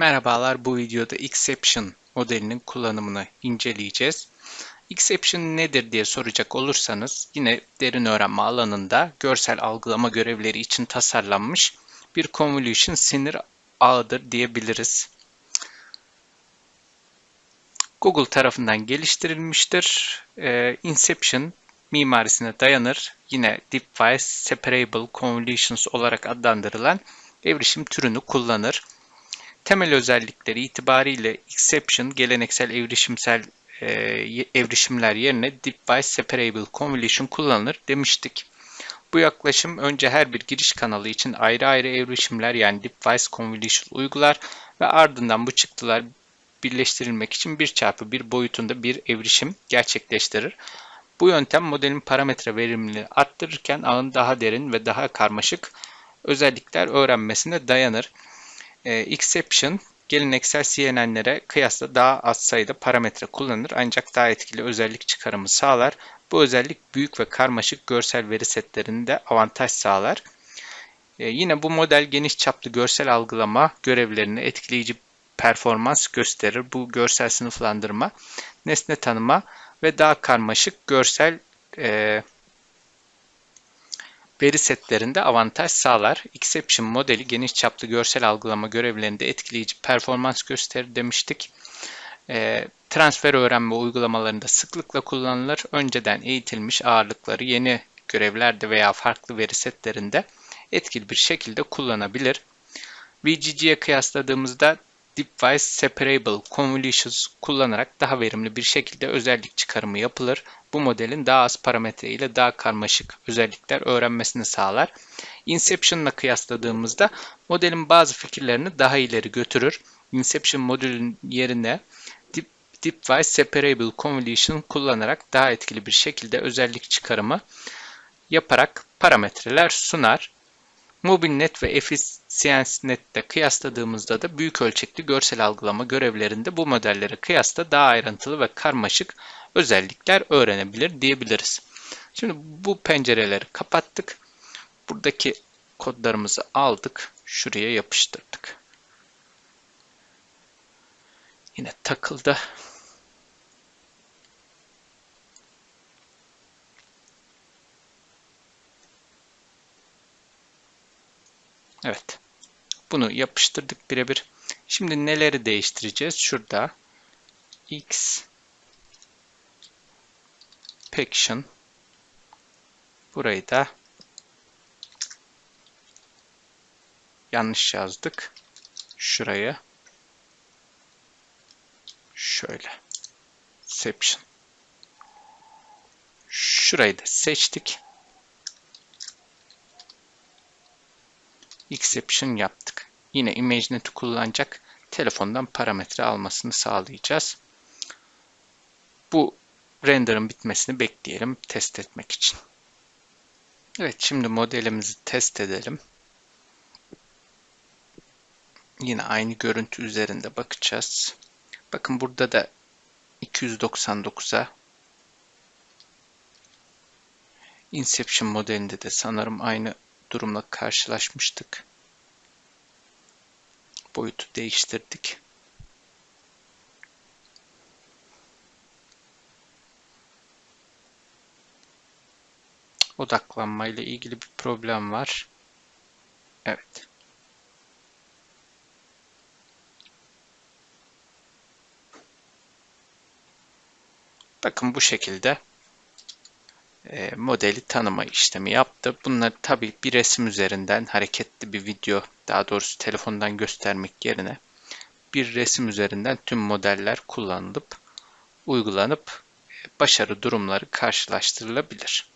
Merhabalar, bu videoda Exception modelinin kullanımını inceleyeceğiz. Exception nedir diye soracak olursanız yine derin öğrenme alanında görsel algılama görevleri için tasarlanmış bir convolution sinir ağıdır diyebiliriz. Google tarafından geliştirilmiştir. Ee, Inception mimarisine dayanır. Yine Deepwise Separable Convolutions olarak adlandırılan evrişim türünü kullanır. Temel özellikleri itibariyle exception geleneksel evrişimsel e, evrişimler yerine Deepwise Separable Convolution kullanılır demiştik. Bu yaklaşım önce her bir giriş kanalı için ayrı ayrı evrişimler yani Deepwise Convolution uygular ve ardından bu çıktılar birleştirilmek için 1 çarpı 1 boyutunda bir evrişim gerçekleştirir. Bu yöntem modelin parametre verimliliğini arttırırken ağın daha derin ve daha karmaşık özellikler öğrenmesine dayanır. E, exception geleneksel CNN'lere kıyasla daha az sayıda parametre kullanır ancak daha etkili özellik çıkarımı sağlar. Bu özellik büyük ve karmaşık görsel veri setlerinde avantaj sağlar. E, yine bu model geniş çaplı görsel algılama görevlerini etkileyici performans gösterir. Bu görsel sınıflandırma, nesne tanıma ve daha karmaşık görsel e, veri setlerinde avantaj sağlar. Exception modeli geniş çaplı görsel algılama görevlerinde etkileyici performans gösterir demiştik. E, transfer öğrenme uygulamalarında sıklıkla kullanılır. Önceden eğitilmiş ağırlıkları yeni görevlerde veya farklı veri setlerinde etkili bir şekilde kullanabilir. VGG'ye kıyasladığımızda Deepwise Separable Convolutions kullanarak daha verimli bir şekilde özellik çıkarımı yapılır. Bu modelin daha az parametre ile daha karmaşık özellikler öğrenmesini sağlar. Inception ile kıyasladığımızda modelin bazı fikirlerini daha ileri götürür. Inception modülün yerine Deep, Deepwise Separable Convolution kullanarak daha etkili bir şekilde özellik çıkarımı yaparak parametreler sunar. MobileNet ve EfficiencyNet'te kıyasladığımızda da büyük ölçekli görsel algılama görevlerinde bu modellere kıyasla daha ayrıntılı ve karmaşık özellikler öğrenebilir diyebiliriz. Şimdi bu pencereleri kapattık. Buradaki kodlarımızı aldık. Şuraya yapıştırdık. Yine takıldı. Evet. Bunu yapıştırdık birebir. Şimdi neleri değiştireceğiz? Şurada x Paction burayı da yanlış yazdık. Şurayı şöyle Exception şurayı da seçtik. Exception yaptık. Yine ImageNet'i kullanacak telefondan parametre almasını sağlayacağız. Bu render'ın bitmesini bekleyelim test etmek için. Evet şimdi modelimizi test edelim. Yine aynı görüntü üzerinde bakacağız. Bakın burada da 299'a Inception modelinde de sanırım aynı durumla karşılaşmıştık. Boyutu değiştirdik. Odaklanma ile ilgili bir problem var. Evet. Bakın bu şekilde e, modeli tanıma işlemi yaptı. Bunları tabi bir resim üzerinden hareketli bir video daha doğrusu telefondan göstermek yerine bir resim üzerinden tüm modeller kullanılıp uygulanıp başarı durumları karşılaştırılabilir.